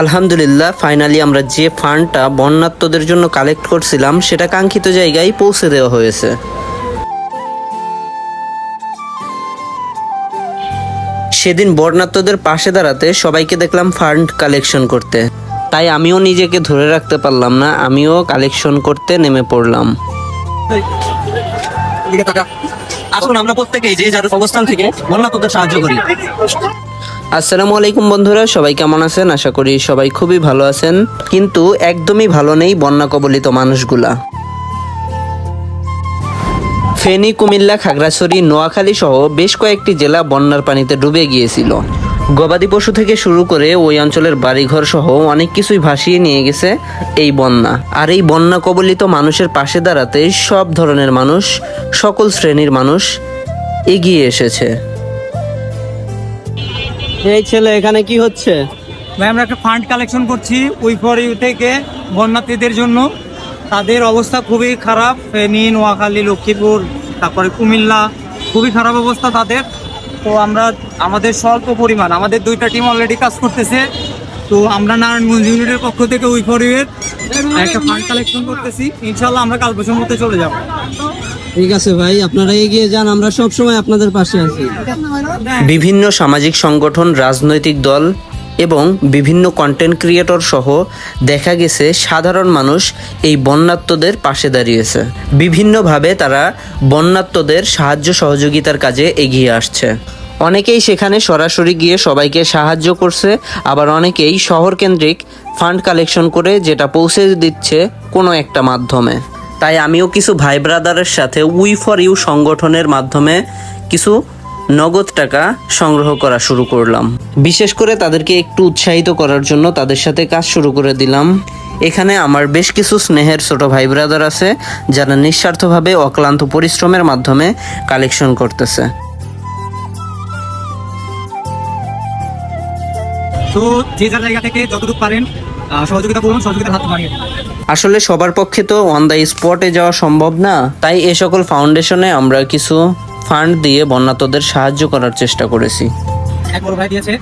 আলহামদুলিল্লাহ ফাইনালি আমরা যে ফান্ডটা বন্যাত্মদের জন্য কালেক্ট করছিলাম, সেটা কাঙ্ক্ষিত জায়গায় পৌঁছে দেওয়া হয়েছে। সেদিন বর্ণাত্মদের পাশে দাঁড়াতে সবাইকে দেখলাম ফান্ড কালেকশন করতে। তাই আমিও নিজেকে ধরে রাখতে পারলাম না, আমিও কালেকশন করতে নেমে পড়লাম। আসুন, আমরা প্রত্যেকেই যে যার অবস্থান থেকে বন্যাত্মদের সাহায্য করি। আসসালামু আলাইকুম বন্ধুরা, সবাই কেমন আছেন? আশা করি সবাই খুবই ভালো আছেন। কিন্তু একদমই ভালো নেই বন্যা কবলিত মানুষগুলা। ফেনী, কুমিল্লা, খাগড়াছড়ি, নোয়াখালী সহ বেশ কয়েকটি জেলা বন্যার পানিতে ডুবে গিয়েছিল। গবাদি পশু থেকে শুরু করে ওই অঞ্চলের বাড়িঘর সহ অনেক কিছুই ভাসিয়ে নিয়ে গেছে এই বন্যা। আর এই বন্যা কবলিত মানুষের পাশে দাঁড়াতে সব ধরনের মানুষ, সকল শ্রেণির মানুষ এগিয়ে এসেছে। এই ছেলে, এখানে কি হচ্ছে? ভাই, আমরা একটা ফান্ড কালেকশন করছি উই ফর ইউ থেকে বন্যার্থীদের জন্য। তাদের অবস্থা খুবই খারাপ। ফেনী, নোয়াখালী, লক্ষ্মীপুর, তারপরে কুমিল্লা, খুবই খারাপ অবস্থা তাদের। তো আমরা, আমাদের স্বল্প পরিমাণ, আমাদের দুইটা টিম অলরেডি কাজ করতেছে। তো আমরা নারায়ণগঞ্জ ইউনিটের পক্ষ থেকে উই ফর ইউ এর একটা ফান্ড কালেকশন করতেছি। ইনশাল্লাহ আমরা কাল বছর চলে যাব। ঠিক আছে ভাই, আপনারা এগিয়ে যান, আমরা আপনাদের পাশে বিভিন্ন সামাজিক সংগঠন, রাজনৈতিক দল এবং বিভিন্ন কন্টেন্ট ক্রিয়েটর সহ দেখা গেছে সাধারণ মানুষ এই বন্যাত্মদের পাশে দাঁড়িয়েছে। বিভিন্নভাবে তারা বন্যাত্মদের সাহায্য সহযোগিতার কাজে এগিয়ে আসছে। অনেকেই সেখানে সরাসরি গিয়ে সবাইকে সাহায্য করছে, আবার অনেকেই শহর কেন্দ্রিক ফান্ড কালেকশন করে যেটা পৌঁছে দিচ্ছে কোনো একটা মাধ্যমে। তাই আমিও কিছু ভাই ব্রাদারের সাথে উই ফর ইউ সংগঠনের মাধ্যমে কিছু নগদ টাকা সংগ্রহ করা শুরু করলাম। বিশেষ করে তাদেরকে একটু উৎসাহিত করার জন্য তাদের সাথে কাজ শুরু করে দিলাম। এখানে আমার বেশ কিছু স্নেহের ছোট ভাই ব্রাদার আছে, যারা নিঃস্বার্থভাবে অক্লান্ত পরিশ্রমের মাধ্যমে কালেকশন করতেছে। তো যে যার জায়গা থেকে যতটুকু পারেন সহযোগিতা করুন সহযোগিতার হাত বাড়িয়ে আসলে সবার পক্ষে তো অন দ্য স্পটে যাওয়া সম্ভব না তাই এ সকল ফাউন্ডেশনে আমরা কিছু ফান্ড দিয়ে বন্যাতদের সাহায্য করার চেষ্টা করেছি। এক বড় ভাই দিয়েছে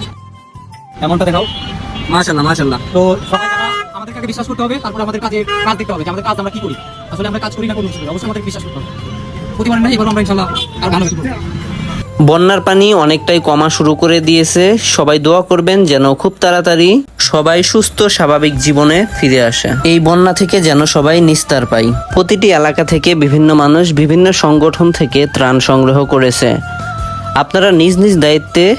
এমনটা দেখাও। মাশাল্লাহ মাশাল্লাহ তো সবাই আমাদেরকে আগে বিশ্বাস করতে হবে তারপর আমাদের কাজে কাজ দেখতে হবে যে আমাদের কাজ আমরা কি করি। আসলে আমরা কাজ করি না কোনো অবশ্যই আমাদের বিশ্বাস করতে হবে। প্রতিবার না এবার আমরা ইনশাল্লাহ আর ভালো কিছু করব। বন্যার পানি অনেকটাই কমা শুরু করে দিয়েছে। সবাই দোয়া করবেন যেন খুব তাড়াতাড়ি সবাই সুস্থ, স্বাভাবিক জীবনে ফিরে আসে। এই বন্যা থেকে যেন সবাই নিস্তার পাই প্রতিটি এলাকা থেকে বিভিন্ন মানুষ বিভিন্ন সংগঠন থেকে ত্রাণ সংগ্রহ করেছে। আপনারা নিজ নিজ দায়িত্বে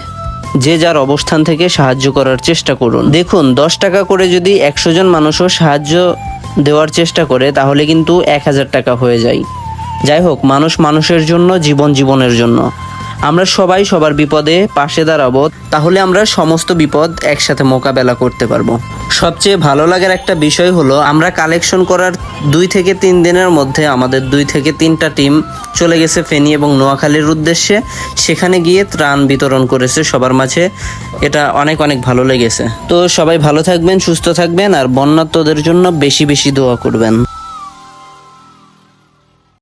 যে যার অবস্থান থেকে সাহায্য করার চেষ্টা করুন। দেখুন, দশ টাকা করে যদি একশো জন মানুষও সাহায্য দেওয়ার চেষ্টা করে, তাহলে কিন্তু এক হাজার টাকা হয়ে যায়। যাই হোক, মানুষ মানুষের জন্য, জীবন জীবনের জন্য। আমরা সবাই সবার বিপদে পাশে দাঁড়াবো, তাহলে আমরা সমস্ত বিপদ একসাথে মোকাবেলা করতে পারব। সবচেয়ে ভালো লাগার একটা বিষয় হলো, আমরা কালেকশন করার দুই থেকে তিন দিনের মধ্যে আমাদের দুই থেকে তিনটা টিম চলে গেছে ফেনী এবং নোয়াখালীর উদ্দেশ্যে। সেখানে গিয়ে ত্রাণ বিতরণ করেছে সবার মাঝে। এটা অনেক অনেক ভালো লেগেছে। তো সবাই ভালো থাকবেন, সুস্থ থাকবেন, আর বন্যাত্মদের জন্য বেশি বেশি দোয়া করবেন।